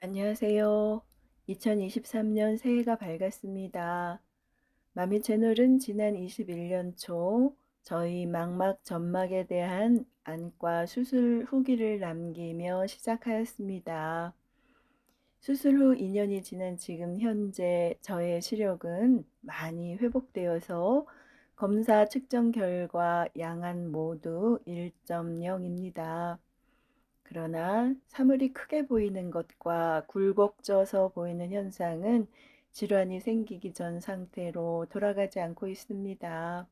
안녕하세요. 2023년 새해가 밝았습니다. 마미 채널은 지난 21년 초 저희 망막 점막에 대한 안과 수술 후기를 남기며 시작하였습니다. 수술 후 2년이 지난 지금 현재 저의 시력은 많이 회복되어서 검사 측정 결과 양안 모두 1.0입니다. 그러나 사물이 크게 보이는 것과 굴곡져서 보이는 현상은 질환이 생기기 전 상태로 돌아가지 않고 있습니다.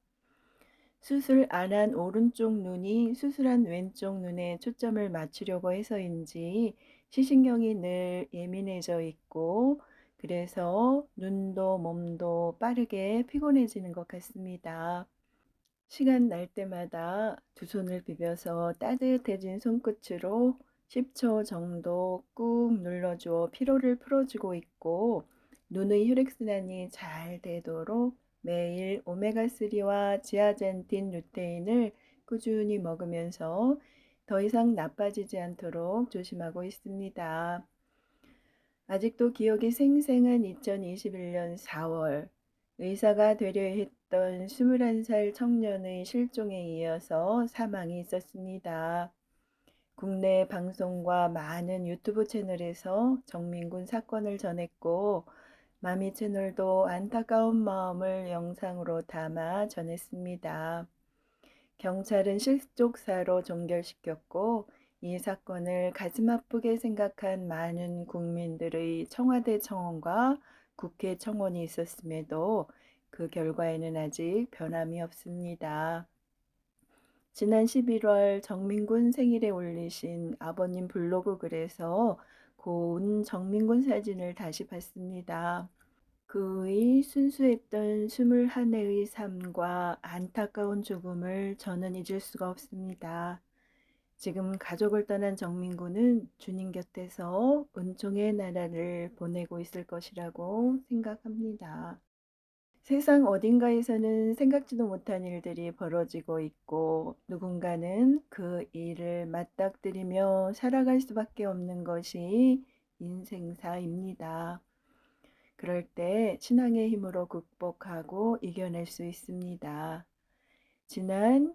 수술 안 한 오른쪽 눈이 수술한 왼쪽 눈에 초점을 맞추려고 해서인지 시신경이 늘 예민해져 있고 그래서 눈도 몸도 빠르게 피곤해지는 것 같습니다. 시간 날 때마다 두 손을 비벼서 따뜻해진 손끝으로 10초 정도 꾹 눌러주어 피로를 풀어주고 있고 눈의 혈액순환이 잘 되도록 매일 오메가3와 지아젠틴 루테인을 꾸준히 먹으면서 더 이상 나빠지지 않도록 조심하고 있습니다. 아직도 기억이 생생한 2021년 4월 의사가 되려 했던 21살 청년의 실종에 이어서 사망이 있었습니다. 국내 방송과 많은 유튜브 채널에서 정민군 사건을 전했고 마미 채널도 안타까운 마음을 영상으로 담아 전했습니다. 경찰은 실족사로 종결시켰고 이 사건을 가슴 아프게 생각한 많은 국민들의 청와대 청원과 국회 청원이 있었음에도 그 결과에는 아직 변함이 없습니다. 지난 11월 정민군 생일에 올리신 아버님 블로그 글에서 고운 정민군 사진을 다시 봤습니다. 그의 순수했던 21해의 삶과 안타까운 죽음을 저는 잊을 수가 없습니다. 지금 가족을 떠난 정민군은 주님 곁에서 은총의 나라를 보내고 있을 것이라고 생각합니다. 세상 어딘가에서는 생각지도 못한 일들이 벌어지고 있고 누군가는 그 일을 맞닥뜨리며 살아갈 수밖에 없는 것이 인생사입니다. 그럴 때 신앙의 힘으로 극복하고 이겨낼 수 있습니다. 지난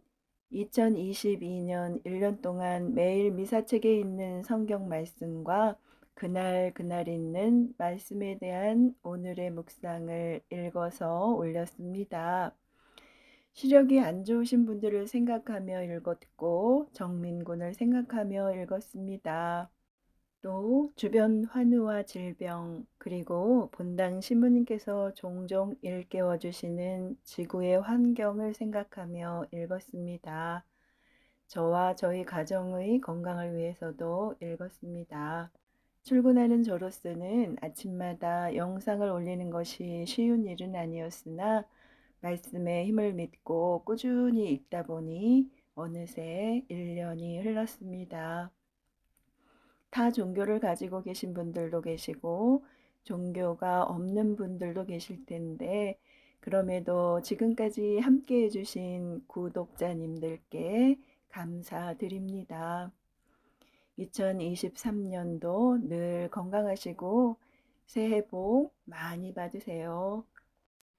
2022년 1년 동안 매일 미사책에 있는 성경 말씀과 그날 그날 있는 말씀에 대한 오늘의 묵상을 읽어서 올렸습니다. 시력이 안 좋으신 분들을 생각하며 읽었고 정민군을 생각하며 읽었습니다. 또 주변 환우와 질병 그리고 본당 신부님께서 종종 일깨워 주시는 지구의 환경을 생각하며 읽었습니다. 저와 저희 가정의 건강을 위해서도 읽었습니다. 출근하는 저로서는 아침마다 영상을 올리는 것이 쉬운 일은 아니었으나 말씀에 힘을 믿고 꾸준히 읽다 보니 어느새 1년이 흘렀습니다. 타 종교를 가지고 계신 분들도 계시고 종교가 없는 분들도 계실 텐데 그럼에도 지금까지 함께 해주신 구독자님들께 감사드립니다. 2023년도 늘 건강하시고 새해 복 많이 받으세요.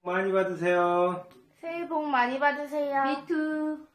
많이 받으세요. 새해 복 많이 받으세요. 미투